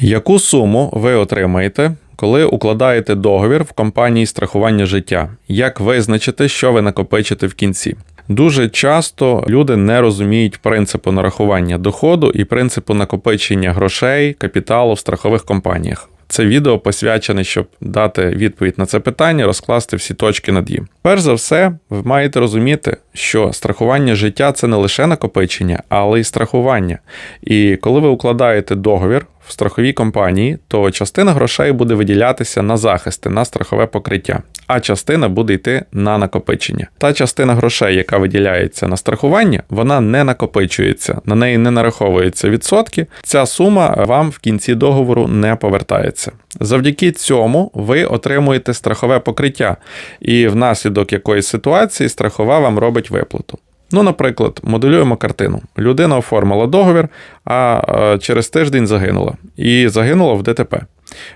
Яку суму ви отримаєте, коли укладаєте договір в компанії страхування життя? Як визначити, що ви накопичите в кінці? Дуже часто люди не розуміють принципу нарахування доходу і принципу накопичення грошей, капіталу в страхових компаніях. Це відео посвячене, щоб дати відповідь на це питання, розкласти всі точки над їм. Перш за все, ви маєте розуміти, що страхування життя це не лише накопичення, але й страхування. І коли ви укладаєте договір в страховій компанії, то частина грошей буде виділятися на захисти, на страхове покриття, а частина буде йти на накопичення. Та частина грошей, яка виділяється на страхування, вона не накопичується, на неї не нараховуються відсотки. Ця сума вам в кінці договору не повертається. Завдяки цьому ви отримуєте страхове покриття, і внаслідок якоїсь ситуації страхова вам робить виплату. Ну, наприклад, моделюємо картину. Людина оформила договір, а е, через тиждень загинула. І загинула в ДТП.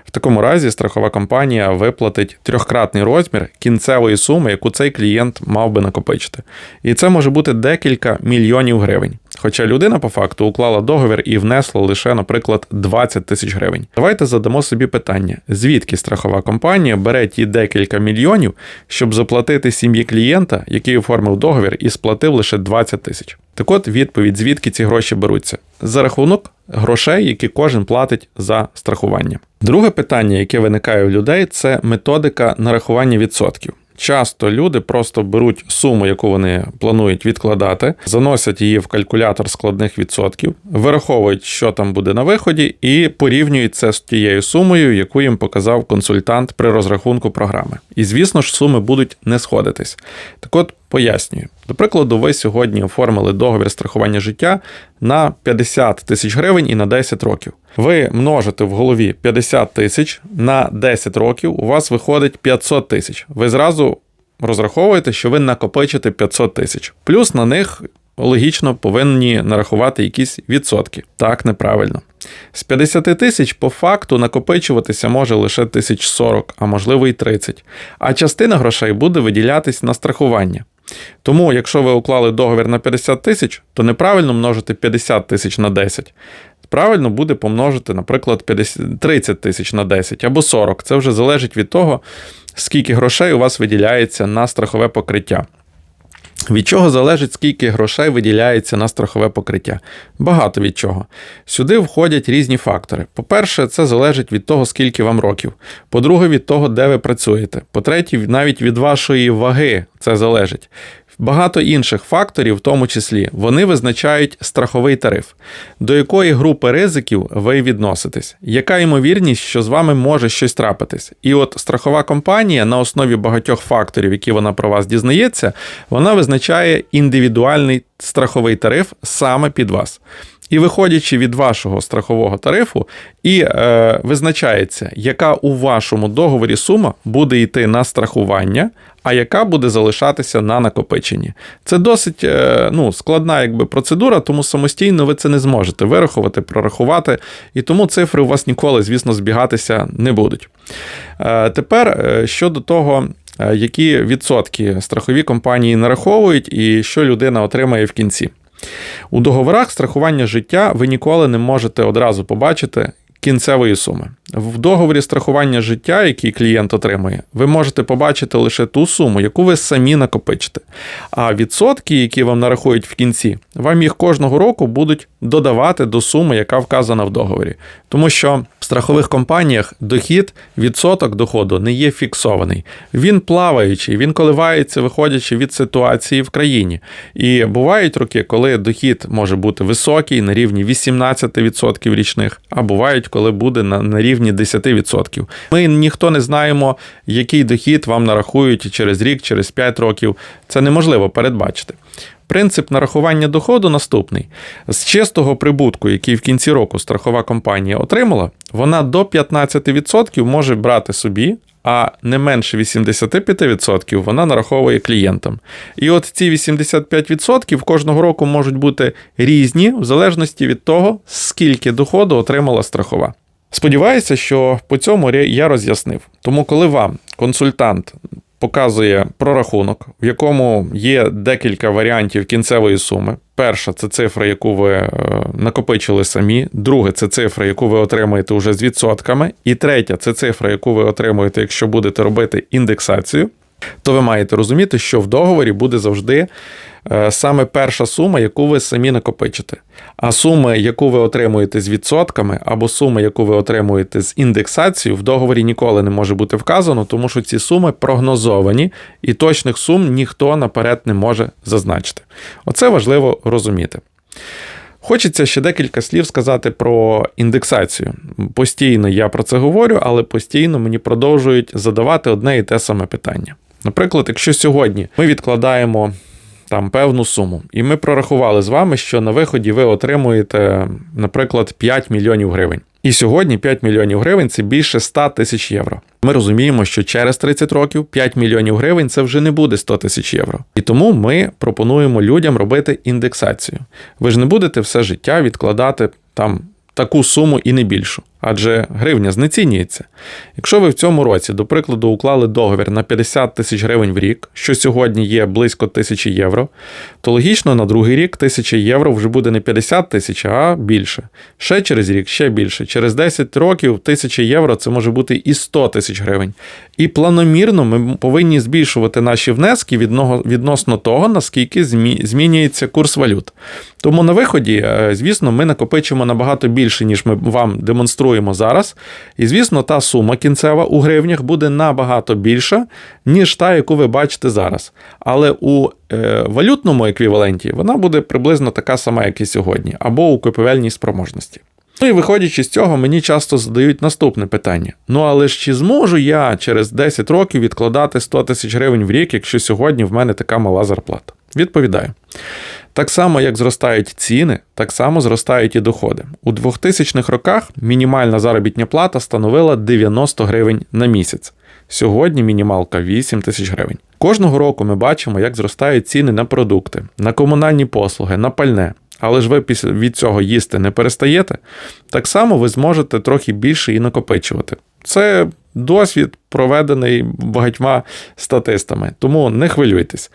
В такому разі страхова компанія виплатить трьохкратний розмір кінцевої суми, яку цей клієнт мав би накопичити. І це може бути декілька мільйонів гривень. Хоча людина по факту уклала договір і внесла лише, наприклад, 20 тисяч гривень. Давайте задамо собі питання: звідки страхова компанія бере ті декілька мільйонів, щоб заплатити сім'ї клієнта, який оформив договір і сплатив лише 20 тисяч. Так от відповідь, звідки ці гроші беруться? За рахунок грошей, які кожен платить за страхування. Друге питання, яке виникає у людей, це методика нарахування відсотків. Часто люди просто беруть суму, яку вони планують відкладати, заносять її в калькулятор складних відсотків, вираховують, що там буде на виході, і порівнюють це з тією сумою, яку їм показав консультант при розрахунку програми. І звісно ж, суми будуть не сходитись. Так от пояснюю. До прикладу, ви сьогодні оформили договір страхування життя на 50 тисяч гривень і на 10 років. Ви множите в голові 50 тисяч на 10 років, у вас виходить 500 тисяч. Ви зразу розраховуєте, що ви накопичите 500 тисяч. Плюс на них логічно повинні нарахувати якісь відсотки. Так, неправильно. З 50 тисяч по факту накопичуватися може лише 1040, а можливо і 30. А частина грошей буде виділятись на страхування. Тому, якщо ви уклали договір на 50 тисяч, то неправильно множити 50 тисяч на 10. Правильно буде помножити, наприклад, 50, 30 тисяч на 10 або 40. Це вже залежить від того, скільки грошей у вас виділяється на страхове покриття. Від чого залежить, скільки грошей виділяється на страхове покриття? Багато від чого. Сюди входять різні фактори. По-перше, це залежить від того, скільки вам років. По-друге, від того, де ви працюєте. По-третє, навіть від вашої ваги це залежить. Багато інших факторів, в тому числі, вони визначають страховий тариф, до якої групи ризиків ви відноситесь, яка ймовірність, що з вами може щось трапитись. І от страхова компанія на основі багатьох факторів, які вона про вас дізнається, вона визначає індивідуальний страховий тариф саме під вас. І виходячи від вашого страхового тарифу, і е, визначається, яка у вашому договорі сума буде йти на страхування, а яка буде залишатися на накопиченні. Це досить е, ну, складна якби, процедура, тому самостійно ви це не зможете вирахувати, прорахувати, і тому цифри у вас ніколи, звісно, збігатися не будуть. Е, тепер е, щодо того. Е, які відсотки страхові компанії нараховують і що людина отримає в кінці? У договорах страхування життя ви ніколи не можете одразу побачити кінцевої суми. В договорі страхування життя, який клієнт отримує, ви можете побачити лише ту суму, яку ви самі накопичите. А відсотки, які вам нарахують в кінці, вам їх кожного року будуть додавати до суми, яка вказана в договорі. Тому що в страхових компаніях дохід, відсоток доходу не є фіксований. Він плаваючий, він коливається, виходячи від ситуації в країні. І бувають роки, коли дохід може бути високий на рівні 18% річних, а бувають, коли буде на, на рівні 10%. Ми ніхто не знаємо, який дохід вам нарахують через рік, через 5 років. Це неможливо передбачити. Принцип нарахування доходу наступний: з чистого прибутку, який в кінці року страхова компанія отримала, вона до 15% може брати собі, а не менше 85% вона нараховує клієнтам. І от ці 85% кожного року можуть бути різні в залежності від того, скільки доходу отримала страхова. Сподіваюся, що по цьому я роз'яснив. Тому, коли вам консультант показує прорахунок, в якому є декілька варіантів кінцевої суми. Перша це цифра, яку ви е, накопичили самі. Друге, це цифра, яку ви отримаєте вже з відсотками. І третя це цифра, яку ви отримуєте, якщо будете робити індексацію. То ви маєте розуміти, що в договорі буде завжди саме перша сума, яку ви самі накопичите. А сума, яку ви отримуєте з відсотками, або сума, яку ви отримуєте з індексацією, в договорі ніколи не може бути вказано, тому що ці суми прогнозовані, і точних сум ніхто наперед не може зазначити. Оце важливо розуміти. Хочеться ще декілька слів сказати про індексацію. Постійно я про це говорю, але постійно мені продовжують задавати одне і те саме питання. Наприклад, якщо сьогодні ми відкладаємо там певну суму, і ми прорахували з вами, що на виході ви отримуєте, наприклад, 5 мільйонів гривень. І сьогодні 5 мільйонів гривень це більше 100 тисяч євро. Ми розуміємо, що через 30 років 5 мільйонів гривень це вже не буде 100 тисяч євро. І тому ми пропонуємо людям робити індексацію. Ви ж не будете все життя відкладати там таку суму і не більшу, адже гривня знецінюється. Якщо ви в цьому році, до прикладу, уклали договір на 50 тисяч гривень в рік, що сьогодні є близько тисячі євро, то логічно на другий рік тисяча євро вже буде не 50 тисяч, а більше. Ще через рік ще більше. Через 10 років тисяча євро це може бути і 100 тисяч гривень. І планомірно ми повинні збільшувати наші внески відносно того, наскільки змінюється курс валют. Тому на виході, е, звісно, ми накопичимо набагато більше, ніж ми вам демонструємо зараз. І, звісно, та сума кінцева у гривнях буде набагато більша, ніж та, яку ви бачите зараз. Але у е, валютному еквіваленті вона буде приблизно така сама, як і сьогодні, або у купівельній спроможності. Ну і виходячи з цього, мені часто задають наступне питання: ну але ж чи зможу я через 10 років відкладати 100 тисяч гривень в рік, якщо сьогодні в мене така мала зарплата? Відповідаю. Так само, як зростають ціни, так само зростають і доходи. У 2000-х роках мінімальна заробітня плата становила 90 гривень на місяць. Сьогодні мінімалка 8 тисяч гривень. Кожного року ми бачимо, як зростають ціни на продукти, на комунальні послуги, на пальне. Але ж ви від цього їсти не перестаєте, так само ви зможете трохи більше і накопичувати. Це досвід проведений багатьма статистами, тому не хвилюйтесь.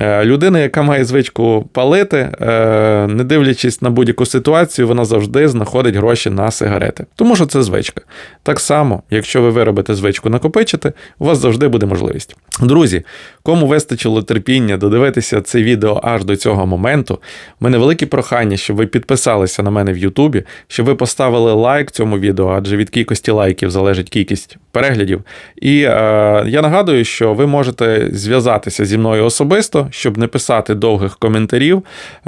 Е, людина, яка має звичку палити, е, не дивлячись на будь-яку ситуацію, вона завжди знаходить гроші на сигарети. Тому що це звичка. Так само, якщо ви виробите звичку накопичити, у вас завжди буде можливість. Друзі, кому вистачило терпіння додивитися це відео аж до цього моменту, в мене велике прохання, щоб ви підписалися на мене в Ютубі, щоб ви поставили лайк цьому відео, адже від кількості лайків залежить кількість переглядів. І е, я нагадую, що ви можете зв'язатися зі мною особисто, щоб не писати довгих коментарів.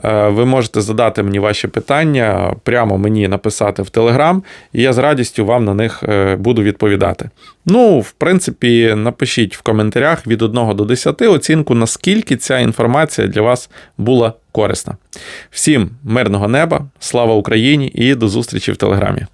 Е, ви можете задати мені ваші питання, прямо мені написати в Телеграм, і я з радістю вам на них е, буду відповідати. Ну, в принципі, напишіть в коментарях від 1 до 10 оцінку, наскільки ця інформація для вас була корисна. Всім мирного неба, слава Україні і до зустрічі в Телеграмі.